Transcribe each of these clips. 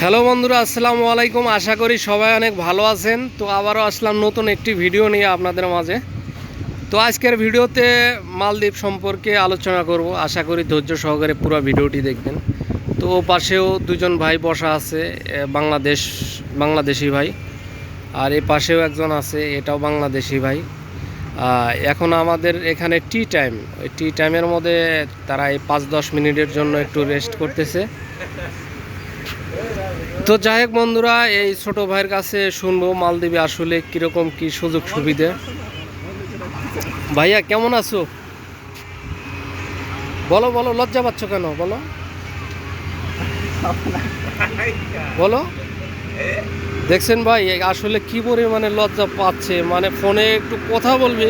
Hello বন্ধুরা, আসসালামু আলাইকুম। আশা করি সবাই অনেক ভালো আছেন। তো আবারও আসলাম নতুন একটি ভিডিও নিয়ে আপনাদের মাঝে। তো আজকের ভিডিওতে মালদ্বীপ সম্পর্কে আলোচনা করব। আশা করি ধৈর্য সহকারে পুরো ভিডিওটি দেখবেন। তো পাশেও দুজন ভাই বসা আছে বাংলাদেশ, বাংলাদেশি ভাই। আর এ পাশেও একজন আছে, এটাও বাংলাদেশি ভাই। এখন আমাদের এখানে টি টাইম ওই টি টাইমের মধ্যে তারা এই পাঁচ দশ মিনিটের জন্য একটু রেস্ট করতেছে। তো যাই হোক বন্ধুরা, এই ছোট ভাইয়ের কাছে শুনব মালদ্বীপে আসলে কীরকম কি সুযোগ সুবিধে। ভাইয়া, কেমন আছো? বলো বলো, লজ্জা পাচ্ছ কেন? বলো। বলো। দেখছেন ভাই আসলে কি পরিমাণে লজ্জা পাচ্ছে? মানে ফোনে একটু কথা বলবে,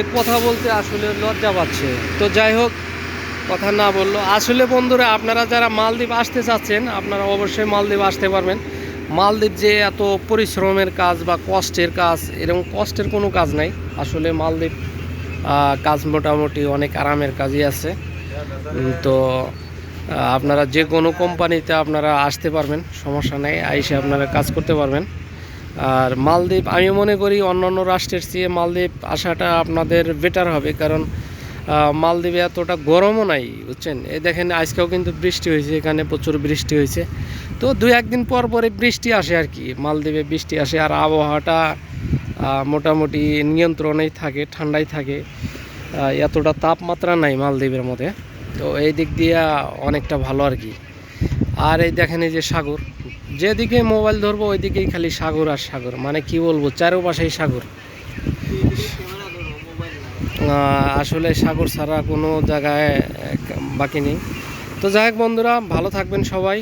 এ কথা বলতে আসলে লজ্জা পাচ্ছে। তো যাই হোক কথা না বলল। আসলে বন্ধুরা, আপনারা যারা মালদ্বীপ আসতে চাচ্ছেন, আপনারা অবশ্যই মালদ্বীপ আসতে পারবেন। মালদ্বীপ যে এত পরিশ্রমের কাজ বা কষ্টের কাজ, এরকম কষ্টের কোনো কাজ নাই। আসলে মালদ্বীপ কাজ মোটামুটি অনেক আরামের কাজই আছে। তো আপনারা যে কোনো কোম্পানিতে আপনারা আসতে পারবেন, সমস্যা নেই, আইসে আপনারা কাজ করতে পারবেন। আর মালদ্বীপ, আমি মনে করি অন্যান্য রাষ্ট্রের চেয়ে মালদ্বীপ আসাটা আপনাদের বেটার হবে, কারণ মালদ্বীপে এতটা গরমও নাই, বুঝছেন? এই দেখেন, আজকেও কিন্তু বৃষ্টি হয়েছে, এখানে প্রচুর বৃষ্টি হয়েছে। তো দুই একদিন পর পরে বৃষ্টি আসে আর কি, মালদ্বীপে বৃষ্টি আসে। আর আবহাওয়াটা মোটামুটি নিয়ন্ত্রণেই থাকে, ঠান্ডাই থাকে। এতটা তাপমাত্রা নাই মালদ্বীপের মধ্যে। তো এই দিক দিয়ে অনেকটা ভালো আর কি। আর এই দেখেন, এই যে সাগর। যেদিকে মোবাইল ধরবো, ওইদিকেই খালি সাগর আর সাগর। মানে কি বলব, চারোপাশেই সাগর। আসলে সাগর ছাড়া কোনো জায়গায় বাকি নেই। তো যাই হোক বন্ধুরা, ভালো থাকবেন সবাই।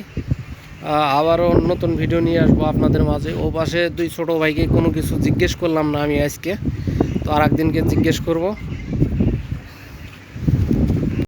আবারও নতুন ভিডিও নিয়ে আসব আপনাদের মাঝে। ও পাশে দুই ছোটো ভাইকে কোনো কিছু জিজ্ঞেস করলাম না আমি আজকে। তো আর একদিনকে জিজ্ঞেস করব।